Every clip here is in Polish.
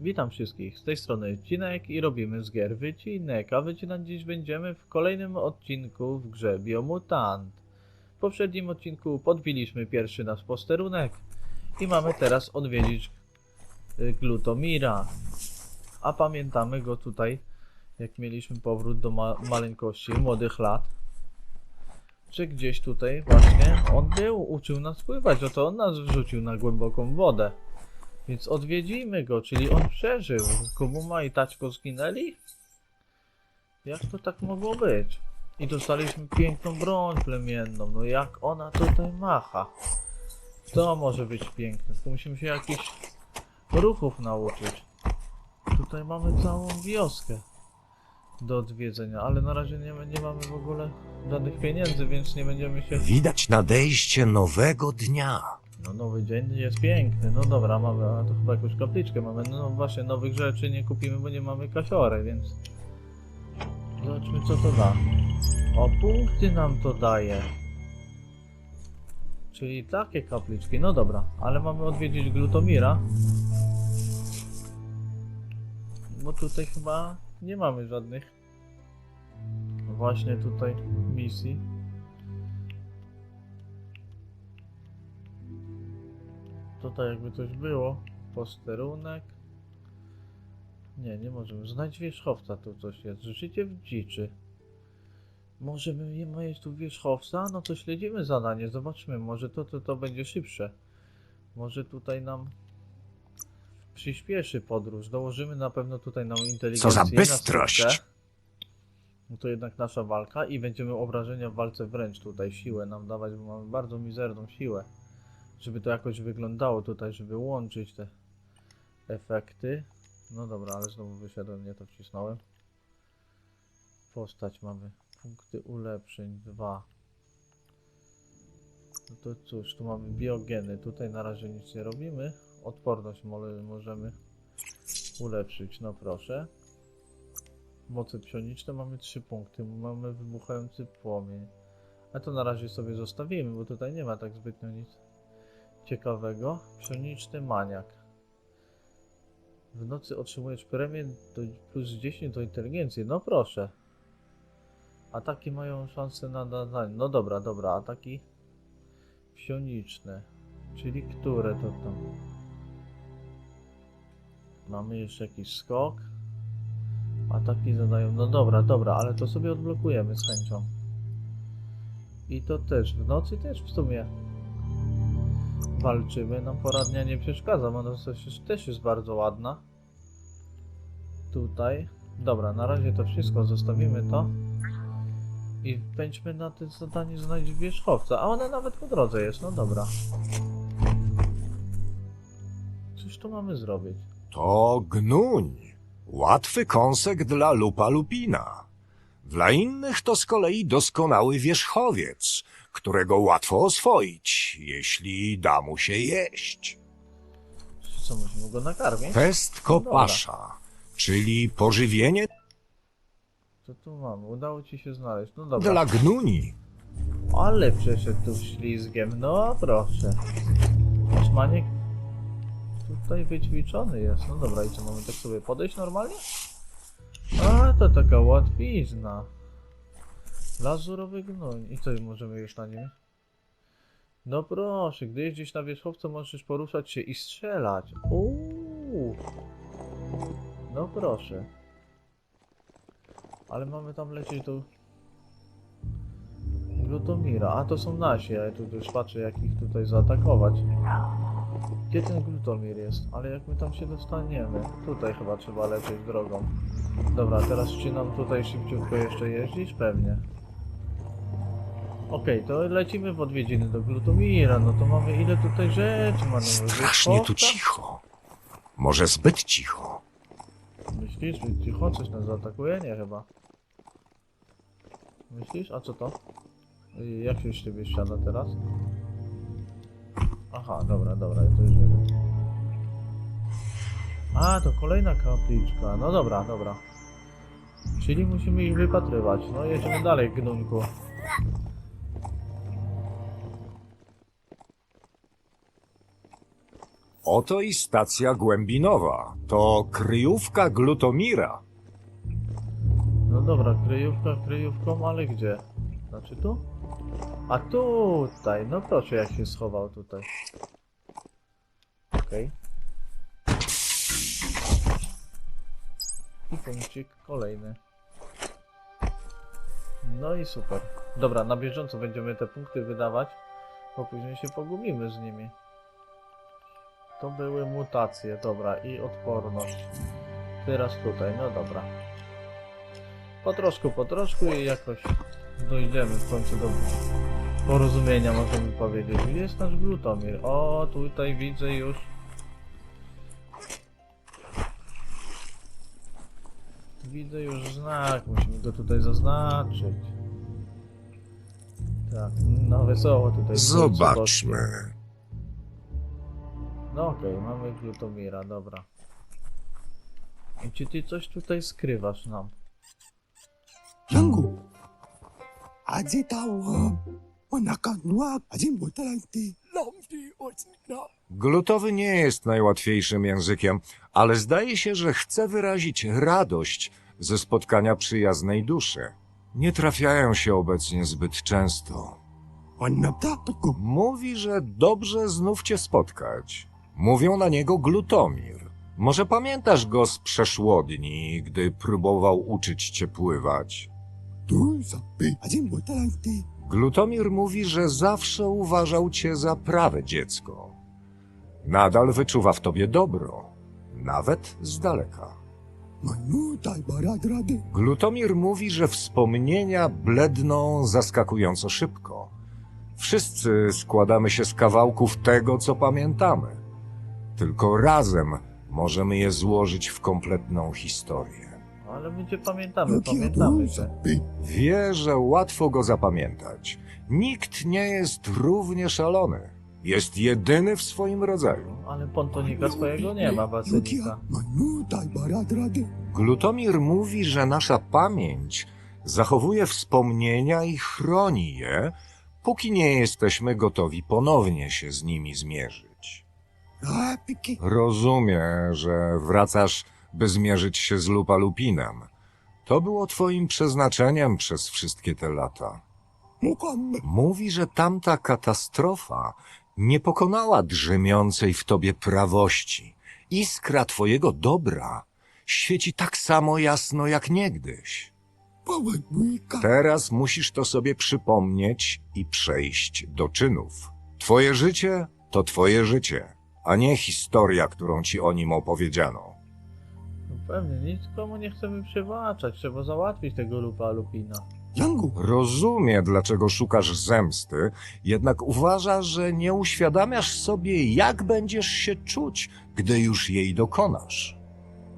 Witam wszystkich, z tej strony Cinek i robimy z gier wycinek, a wycinać dziś będziemy w kolejnym odcinku w grze Biomutant. W poprzednim odcinku podbiliśmy pierwszy nasz posterunek i mamy teraz odwiedzić y, Glutomira. A pamiętamy go tutaj, jak mieliśmy powrót do ma maleńkości, młodych lat. Że gdzieś tutaj właśnie on był, uczył nas pływać, oto on nas wrzucił na głęboką wodę. Więc odwiedzimy go, czyli on przeżył. Kumuma i Taćko zginęli? Jak to tak mogło być? I dostaliśmy piękną broń plemienną. No jak ona tutaj macha? To może być piękne. Tylko musimy się jakichś ruchów nauczyć. Tutaj mamy całą wioskę do odwiedzenia, ale na razie nie, nie mamy w ogóle żadnych pieniędzy, więc nie będziemy się Widać nadejście nowego dnia. No nowy dzień jest piękny, no dobra, mamy, a to chyba jakąś kapliczkę mamy, no właśnie nowych rzeczy nie kupimy, bo nie mamy kasiory, więc zobaczmy co to da. O, punkty nam to daje. Czyli takie kapliczki, no dobra, ale mamy odwiedzić Glutomira. Bo tutaj chyba nie mamy żadnych właśnie tutaj misji. Tutaj jakby coś było. Posterunek. Nie, nie możemy. Znajdź wierzchowca, tu coś jest. Życie w dziczy. Może my nie ma jest tu wierzchowca? No to śledzimy zadanie, zobaczmy. Może to, to, to będzie szybsze. Może tutaj nam przyspieszy podróż. Dołożymy na pewno tutaj nam inteligencję. Co za bystrość. No to jednak nasza walka i będziemy obrażenia w walce wręcz tutaj siłę nam dawać, bo mamy bardzo mizerną siłę. Żeby to jakoś wyglądało tutaj, żeby łączyć te efekty. No dobra, ale znowu wyszedłem, nie to wcisnąłem. Postać mamy. Punkty ulepszeń 2. No to cóż, tu mamy biogeny. Tutaj na razie nic nie robimy. Odporność mo- możemy ulepszyć, no proszę. Moce psioniczne mamy 3 punkty. Mamy wybuchający płomień. A to na razie sobie zostawimy, bo tutaj nie ma tak zbytnio nic ciekawego. Psioniczny maniak. W nocy otrzymujesz premię do plus 10 do inteligencji. No proszę. Ataki mają szansę na nadanie. No dobra, dobra. Ataki psioniczne. Czyli które to tam? Mamy jeszcze jakiś skok. Ataki zadają. No dobra, dobra, ale to sobie odblokujemy z chęcią. I to też w nocy też w sumie walczymy. Nam pora dnia nie przeszkadza, ona też- jest bardzo ładna. Tutaj. Dobra, na razie to wszystko, zostawimy to. I pędźmy na to zadanie znaleźć wierzchowca. A ona nawet po drodze jest, no dobra. Cóż tu mamy zrobić? To gnuń. Łatwy kąsek dla lupa lupina. Dla innych to z kolei doskonały wierzchowiec, którego łatwo oswoić, jeśli da mu się jeść. Co, musimy go nakarmić? Pestko Dobra. pasza, czyli pożywienie Co tu mamy? Udało ci się znaleźć. No dobra. dla gnuni. Ale przeszedł tu ślizgiem, no proszę. Nasz maniek tutaj wyćwiczony jest. No dobra, i co, mamy tak sobie podejść normalnie? A, to taka łatwizna. Lazurowy gnój. I co, możemy już na nim? No proszę, gdy jeździsz na wierzchowcu, możesz poruszać się i strzelać. Uuu. No proszę. Ale mamy tam lecieć do Glutomira. A to są nasi, ja tu już patrzę jak ich tutaj zaatakować. Gdzie ten Glutomir jest? Ale jak my tam się dostaniemy? Tutaj chyba trzeba lecieć drogą. Dobra, teraz czy nam tutaj szybciutko jeszcze jeździć? Pewnie. Okej, to lecimy w odwiedziny do Glutomira. No to mamy ile tutaj rzeczy mamy. Strasznie tu cicho. Może zbyt cicho. Myślisz, że cicho coś nas zaatakuje? Nie chyba. Myślisz? A co to? Jak się z ciebie ściana teraz? Aha, dobra, dobra, to już wiemy. A, to kolejna kapliczka. No dobra, dobra. Czyli musimy ich wypatrywać. No jedziemy dalej, gnunku. Oto i stacja głębinowa. To kryjówka Glutomira. No dobra, kryjówka kryjówką, ale gdzie? Znaczy tu? A tutaj, no proszę jak się schował tutaj. Okej. I punkcik kolejny. No i super. Dobra, na bieżąco będziemy te punkty wydawać, bo później się pogubimy z nimi. To były mutacje, dobra, i odporność. Teraz tutaj, no dobra. Po troszku, po troszku i jakoś dojdziemy w końcu do porozumienia, możemy powiedzieć. Gdzie jest nasz Glutomir? O, tutaj widzę już. Widzę już znak, musimy go tutaj zaznaczyć. Tak, no wesoło tutaj. Zobaczmy. No okej, mamy Glutomira, dobra. I czy ty coś tutaj skrywasz nam? Yangu. Aji tawa. Wanakanwa. Aji motalanti. Lampi ocna. Glutowy nie jest najłatwiejszym językiem, ale zdaje się, że chce wyrazić radość ze spotkania przyjaznej duszy. Nie trafiają się obecnie zbyt często. Mówi, że dobrze znów cię spotkać. Mówią na niego Glutomir. Może pamiętasz go z przeszłodni, gdy próbował uczyć cię pływać? Glutomir mówi, że zawsze uważał cię za prawe dziecko. Nadal wyczuwa w tobie dobro, nawet z daleka. Baradrade. Glutomir mówi, że wspomnienia bledną zaskakująco szybko. Wszyscy składamy się z kawałków tego, co pamiętamy. Tylko razem możemy je złożyć w kompletną historię. Ale my cię pamiętamy, pamiętamy cię. że łatwo go zapamiętać. Nikt nie jest równie szalony. Jest jedyny w swoim rodzaju. Ale pontonika swojego nie ma, baradrade. Glutomir mówi, że nasza pamięć zachowuje wspomnienia i chroni je, póki nie jesteśmy gotowi ponownie się z nimi zmierzyć. Rapiki. Rozumie, że wracasz, by zmierzyć się z Lupalupinem. To było twoim przeznaczeniem przez wszystkie te lata. Mówi, że tamta katastrofa nie pokonała drzemiącej w tobie prawości. Iskra twojego dobra świeci tak samo jasno jak niegdyś. Teraz musisz to sobie przypomnieć i przejść do czynów. Twoje życie to twoje życie, a nie historia, którą ci o nim opowiedziano. No pewnie, nic komu nie chcemy przebaczać. Trzeba załatwić tego lupa lupina. Yangu. Rozumie, dlaczego szukasz zemsty, jednak uważa, że nie uświadamiasz sobie, jak będziesz się czuć, gdy już jej dokonasz.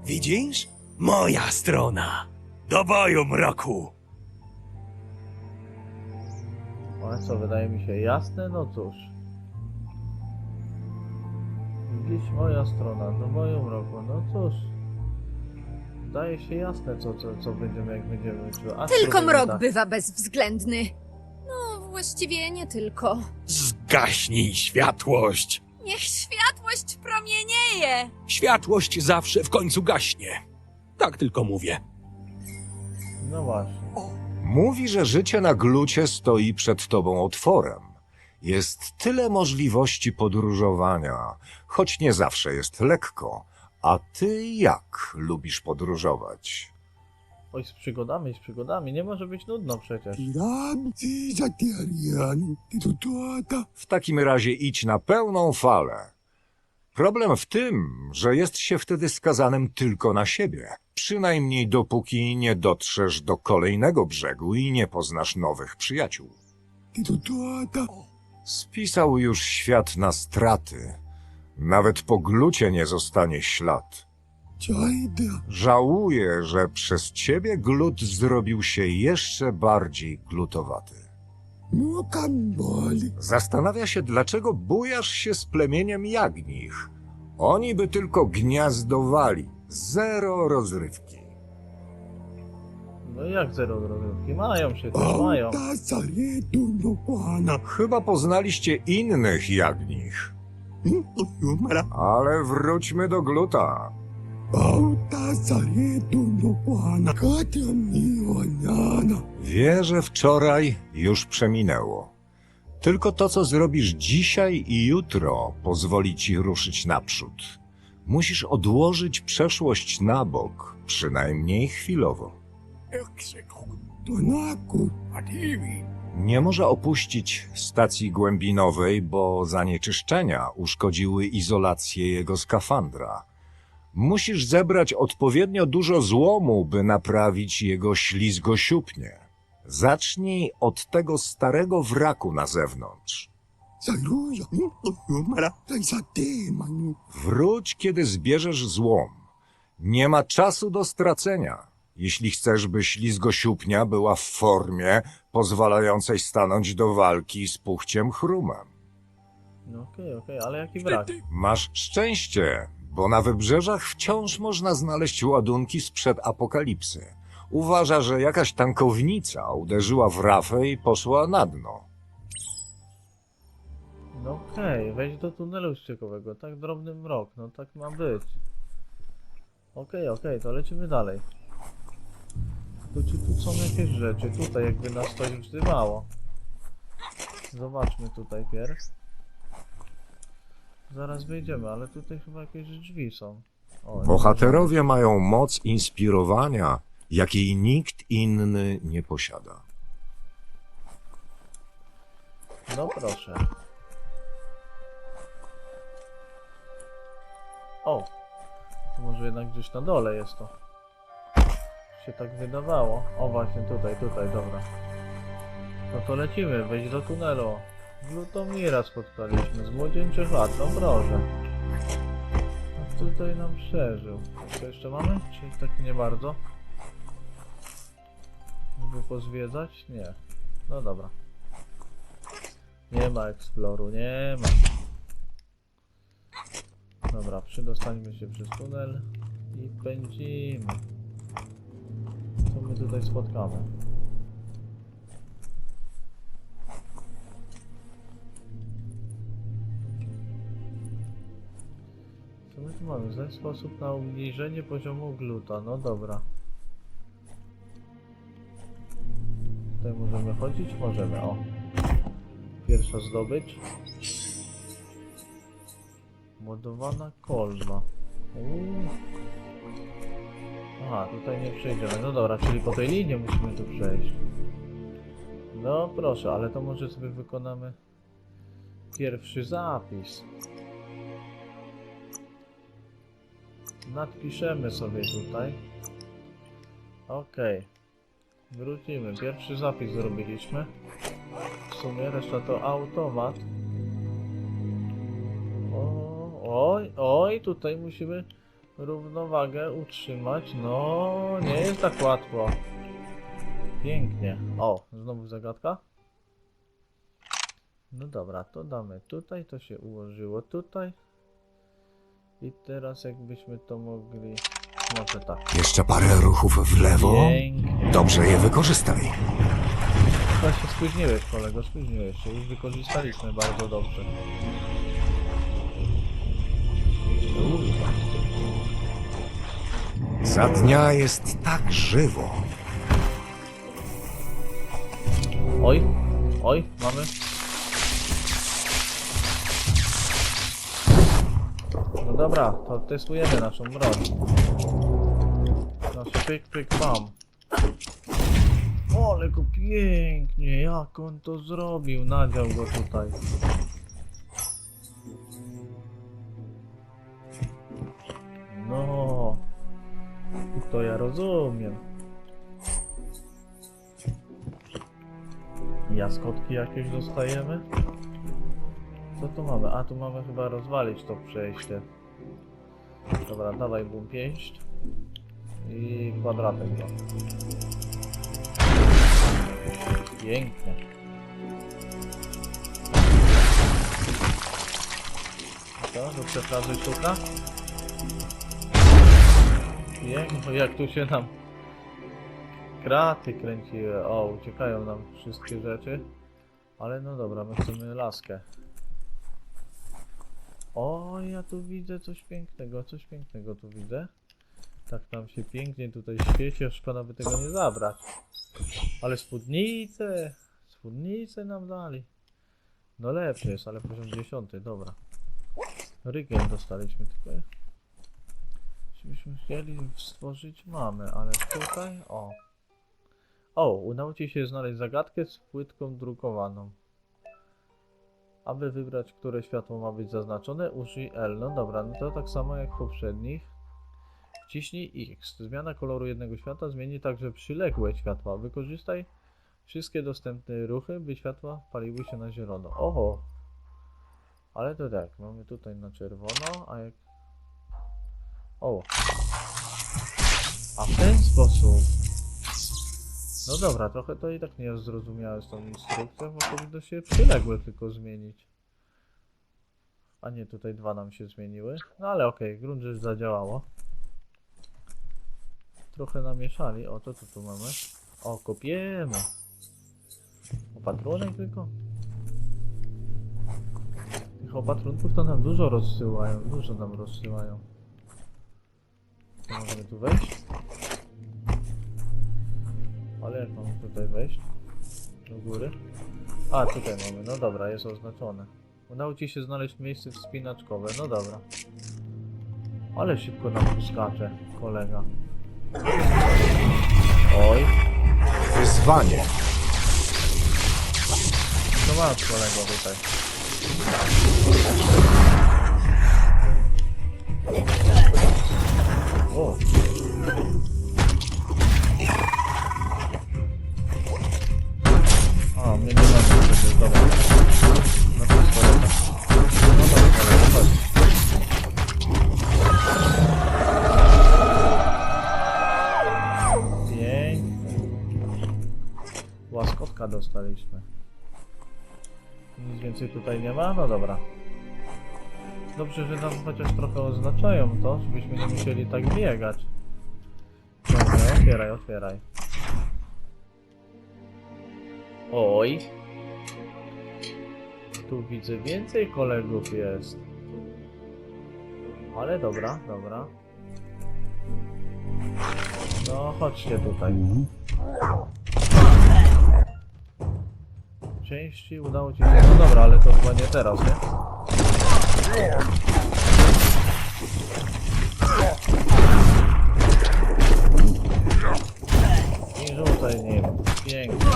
Widzisz? Moja strona. Do boju, mroku! Ale co, wydaje mi się jasne? No cóż. Gdzieś moja strona, do moją roku. No cóż. Wydaje się jasne, co, co, co będziemy, jak będziemy. Czy Tylko mrok tak. bywa bezwzględny. No, właściwie nie tylko. Zgaśnij światłość! Niech światłość promienieje! Światłość zawsze w końcu gaśnie. Tak tylko mówię. No właśnie. Mówi, że życie na glucie stoi przed tobą otworem. Jest tyle możliwości podróżowania, choć nie zawsze jest lekko. A ty jak lubisz podróżować? Oj, z przygodami, z przygodami. Nie może być nudno przecież. W takim razie idź na pełną falę. Problem w tym, że jest się wtedy skazanym tylko na siebie. Przynajmniej dopóki nie dotrzesz do kolejnego brzegu i nie poznasz nowych przyjaciół. Spisał już świat na straty. Nawet po glucie nie zostanie ślad. Żałuję, że przez ciebie glut zrobił się jeszcze bardziej glutowaty. Boli. Zastanawia się, dlaczego bujasz się z plemieniem jagnich. Oni by tylko gniazdowali. Zero rozrywki. No jak zero rozrywki? Mają się też, mają. Chyba poznaliście innych jagnich. Yumara. Ale wróćmy do gluta. Wanyana. Wie, że wczoraj już przeminęło. Tylko to, co zrobisz dzisiaj i jutro, pozwoli ci ruszyć naprzód. Musisz odłożyć przeszłość na bok, przynajmniej chwilowo. Nie może opuścić stacji głębinowej, bo zanieczyszczenia uszkodziły izolację jego skafandra. Musisz zebrać odpowiednio dużo złomu, by naprawić jego ślizgosiupnie. Zacznij od tego starego wraku na zewnątrz. Wróć, kiedy zbierzesz złom. Nie ma czasu do stracenia. Jeśli chcesz, by ślizgosiupnia była w formie pozwalającej stanąć do walki z puchciem chrumem. No okej, okej, ale jaki brak? Masz szczęście, bo na wybrzeżach wciąż można znaleźć ładunki sprzed apokalipsy. Uważa, że jakaś tankownica uderzyła w rafę i poszła na dno. No okej, wejdź do tunelu ściekowego, tak drobny mrok, no tak ma być. Okej, okej, to lecimy dalej. Tu czy tu są jakieś rzeczy? Tutaj jakby nas coś wzywało. Zobaczmy tutaj pierw. Zaraz wyjdziemy, ale tutaj chyba jakieś drzwi są. O, Bohaterowie mają moc inspirowania, jakiej nikt inny nie posiada. No proszę. O! To może jednak gdzieś na dole jest to. Się tak wydawało. O właśnie tutaj, tutaj, dobra. No to lecimy, wejdź do tunelu. Lutomira spotkaliśmy z młodzieńczych lat, no proszę. A tutaj nam przeżył. Co jeszcze mamy? Czy tak nie bardzo? Żeby pozwiedzać? Nie. No dobra. Nie ma eksploru, nie ma. Dobra, przydostańmy się przez tunel i pędzimy. Tutaj spotkamy? Co my tu mamy? Znajdź sposób na obniżenie poziomu gluta. No dobra. Tutaj możemy chodzić? Możemy, o. Pierwsza zdobycz. Modowana kolba. Uuu. Aha, tutaj nie przejdziemy. No dobra, czyli po tej linii musimy tu przejść. No proszę, ale to może sobie wykonamy pierwszy zapis. Nadpiszemy sobie tutaj. Okej. Wrócimy. Pierwszy zapis zrobiliśmy. W sumie reszta to automat. O, oj, oj, tutaj musimy równowagę utrzymać. No, nie jest tak łatwo. Pięknie. O, znowu zagadka. No dobra, to damy tutaj, to się ułożyło tutaj. I teraz jakbyśmy to mogli... Może tak. Jeszcze parę ruchów w lewo. Pięknie. Dobrze je wykorzystaj. Chyba się spóźniłeś, kolego, spóźniłeś się. Już wykorzystaliśmy bardzo dobrze. Za dnia jest tak żywo. Oj, oj, mamy. No dobra, to testujemy naszą broń. Nasz pyk, pyk, pam. O, ale go pięknie, jak on to zrobił, nadział go tutaj. Rozumiem. Jaskotki jakieś dostajemy? Co tu mamy? A tu mamy chyba rozwalić to przejście. Dobra, dawaj boom pięść. I kwadratek go. Pięknie. Co? Do przefrazy sztuka? Pięknie, jak tu się nam kraty kręciły. O, uciekają nam wszystkie rzeczy. Ale no dobra, my chcemy laskę. O, ja tu widzę coś pięknego, coś pięknego tu widzę. Tak tam się pięknie tutaj świeci, aż szkoda by tego nie zabrać. Ale spódnicę, spódnicę nam dali. No lepszy jest, ale poziom 10, dobra. Rygiel dostaliśmy tylko. Jeślibyśmy chcieli stworzyć, mamy, ale tutaj, o. O, udało Ci się znaleźć zagadkę z płytką drukowaną. Aby wybrać, które światło ma być zaznaczone, użyj L. No dobra, no to tak samo jak w poprzednich. Wciśnij X. Zmiana koloru jednego światła zmieni także przyległe światła. Wykorzystaj wszystkie dostępne ruchy, by światła paliły się na zielono. Oho! Ale to tak, mamy tutaj na czerwono, a jak... O! A w ten sposób... No dobra, trochę to i tak nie jest zrozumiałe z tą instrukcją, bo powinno się przyległe tylko zmienić. A nie, tutaj dwa nam się zmieniły. No ale okej, grunt już zadziałało. Trochę namieszali. O, co tu, tu mamy? O, kopiemy. Opatrunek tylko? Tych opatrunków to nam dużo rozsyłają, dużo nam rozsyłają. To możemy tu wejść? Ale jak mam tutaj wejść? Do góry? A, tutaj mamy, no dobra, jest oznaczone. Udało ci się znaleźć miejsce wspinaczkowe, no dobra. Ale szybko nam tu skacze, kolega. Oj, Wyzwanie. co masz kolego tutaj? O! A, mnie nie ma przecież, dobra. Na pistoleta. No dobra, kolego, chodź. Łaskotka dostaliśmy. Nic więcej tutaj nie ma? No dobra. Dobrze, że nam chociaż trochę oznaczają to, żebyśmy nie musieli tak biegać. Dobra, otwieraj, otwieraj. Oj. Tu widzę więcej kolegów jest. Ale dobra, dobra. No, chodźcie tutaj. Części udało ci się. No dobra, ale to chyba nie teraz, nie? I rzucaj nim. Pięknie.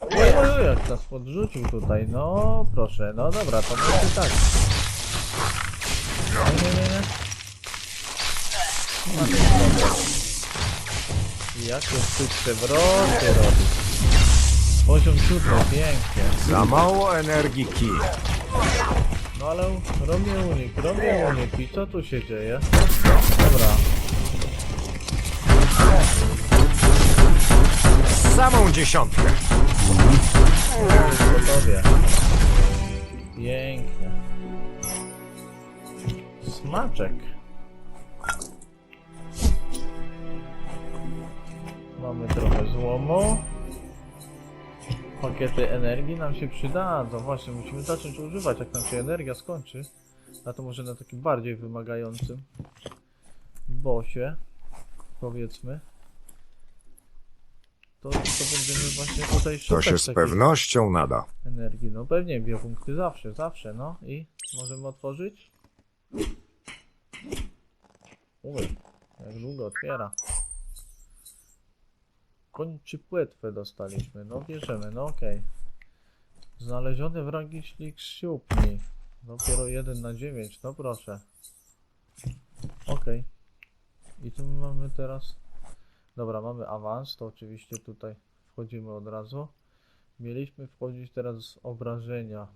Oj, oj, oj, jak nas podrzucił tutaj. No, proszę. No dobra, to będzie tak. Nie, nie, nie, nie. Ma ten problem. Jakie tu przewroty robi. Poziom siódmy, pięknie. Za mało energii ki. No ale robię unik, robię unik i co tu się dzieje? Dobra, Samą dziesiątkę. gotowie. Pięknie. Smaczek. Mamy trochę złomu. Pakiety energii nam się przydadzą. Właśnie, musimy zacząć używać, jak nam się energia skończy. A to może na takim bardziej wymagającym bosie, powiedzmy. To, to będziemy właśnie tutaj To szukać się z pewnością nada. energii. No pewnie, biopunkty zawsze, zawsze, no. I możemy otworzyć? Uj, jak długo otwiera. Kończy płetwę dostaliśmy, no bierzemy, no okej. Znaleziony wragi ślik siupni. Dopiero 1 na 9, no proszę. Okej. I tu my mamy teraz... Dobra, mamy awans, to oczywiście tutaj wchodzimy od razu. Mieliśmy wchodzić teraz z obrażenia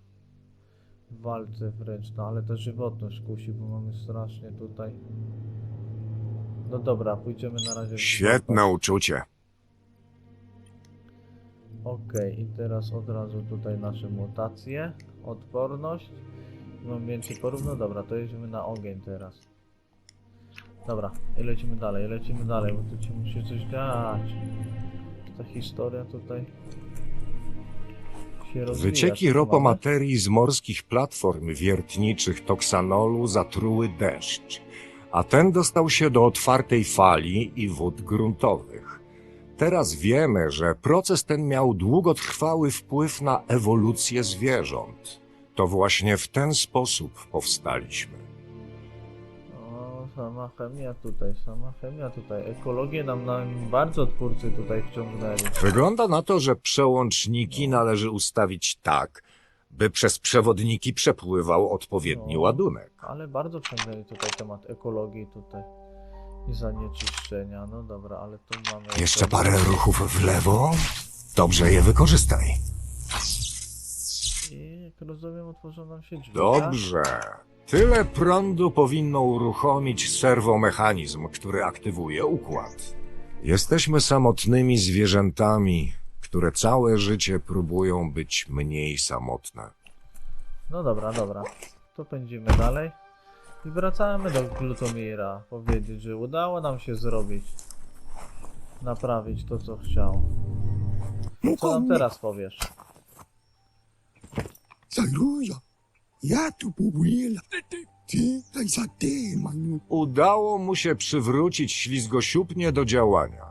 w walce wręcz, no ale ta żywotność kusi, bo mamy strasznie tutaj. No dobra, pójdziemy na razie. Świetne uczucie. Okej, i teraz od razu tutaj nasze mutacje, odporność. Mam więcej porów, no dobra, to jedziemy na ogień teraz. Dobra, i lecimy dalej, lecimy dalej, bo tu ci musi coś dać. Ta historia tutaj się rozwija. Wycieki ropomaterii z morskich platform wiertniczych toksanolu zatruły deszcz, a ten dostał się do otwartej fali i wód gruntowych. Teraz wiemy, że proces ten miał długotrwały wpływ na ewolucję zwierząt. To właśnie w ten sposób powstaliśmy. O, sama chemia tutaj, sama chemia tutaj. Ekologię nam, nam bardzo twórcy tutaj wciągnęli. Wygląda na to, że przełączniki należy ustawić tak, by przez przewodniki przepływał odpowiedni No. ładunek. Ale bardzo wciągnęli tutaj temat ekologii tutaj. I zanieczyszczenia. No dobra, ale tu mamy... Jeszcze parę ruchów w lewo. Dobrze je wykorzystaj. I jak rozumiem, otworzą nam się drzwi. tak? Dobrze. Tyle prądu powinno uruchomić serwomechanizm, który aktywuje układ. Jesteśmy samotnymi zwierzętami, które całe życie próbują być mniej samotne. No dobra, dobra. To pędzimy dalej. I wracamy do Glutomira. Powiedzieć, że udało nam się zrobić. Naprawić to, co chciał. Co nam teraz powiesz? Saluja. Ya tu daj sa te, manu. Udało mu się przywrócić ślizgosiupnie do działania.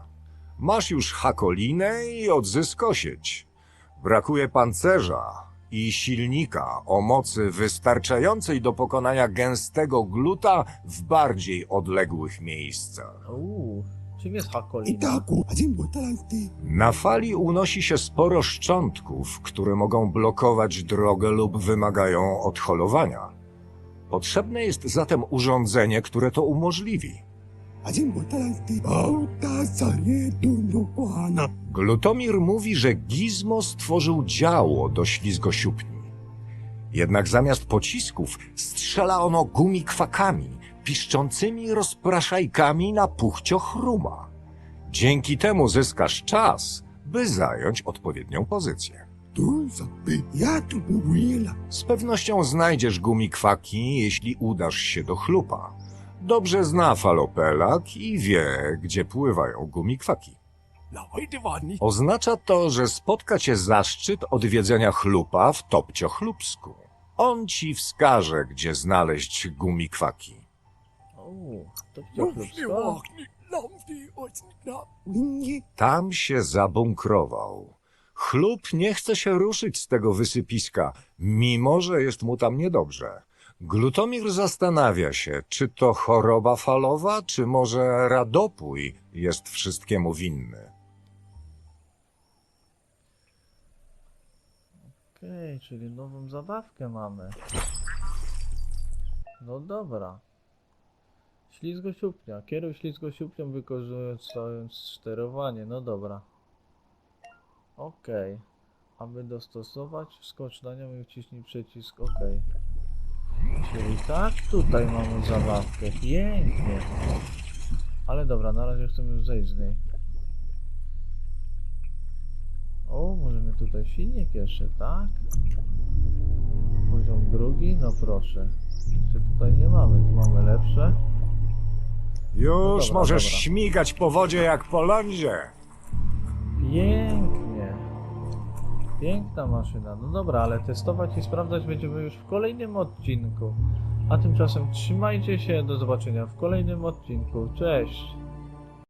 Masz już hakolinę i odzyskosieć. Brakuje pancerza i silnika o mocy wystarczającej do pokonania gęstego gluta w bardziej odległych miejscach. Uuu, czym jest Hakolina? Botalante. Na fali unosi się sporo szczątków, które mogą blokować drogę lub wymagają odholowania. Potrzebne jest zatem urządzenie, które to umożliwi. Glutomir mówi, że Gizmo stworzył działo do ślizgosiupni. Jednak zamiast pocisków strzela ono gumikwakami, piszczącymi rozpraszajkami na puchcio chruma. Dzięki temu zyskasz czas, by zająć odpowiednią pozycję. Z pewnością znajdziesz gumikwaki, jeśli udasz się do chlupa. Dobrze zna falopelak i wie, gdzie pływają gumikwaki. Oznacza to, że spotka cię zaszczyt odwiedzenia chlupa w Topcio Chlupsku. On ci wskaże, gdzie znaleźć gumikwaki. To. Tam się zabunkrował. Chlup nie chce się ruszyć z tego wysypiska, mimo że jest mu tam niedobrze. Glutomir zastanawia się, czy to choroba falowa, czy może radopój jest wszystkiemu winny. Okej, czyli nową zabawkę mamy. No dobra. Ślizgosiupnia. Kieruj ślizgosiupnią wykorzystując sterowanie. No dobra. Okej. Aby dostosować, wskocz na nią i wciśnij przycisk OK. Czyli tak, tutaj mamy zabawkę. Pięknie. Ale dobra, na razie chcemy już zejść z niej. O, możemy tutaj silnik jeszcze, tak? Poziom drugi, no proszę. Jeszcze tutaj nie mamy, tu mamy lepsze. Już dobra, możesz dobra. śmigać po wodzie jak po lądzie. Pięknie. Piękna maszyna. No dobra, ale testować i sprawdzać będziemy już w kolejnym odcinku. A tymczasem trzymajcie się, do zobaczenia w kolejnym odcinku. Cześć!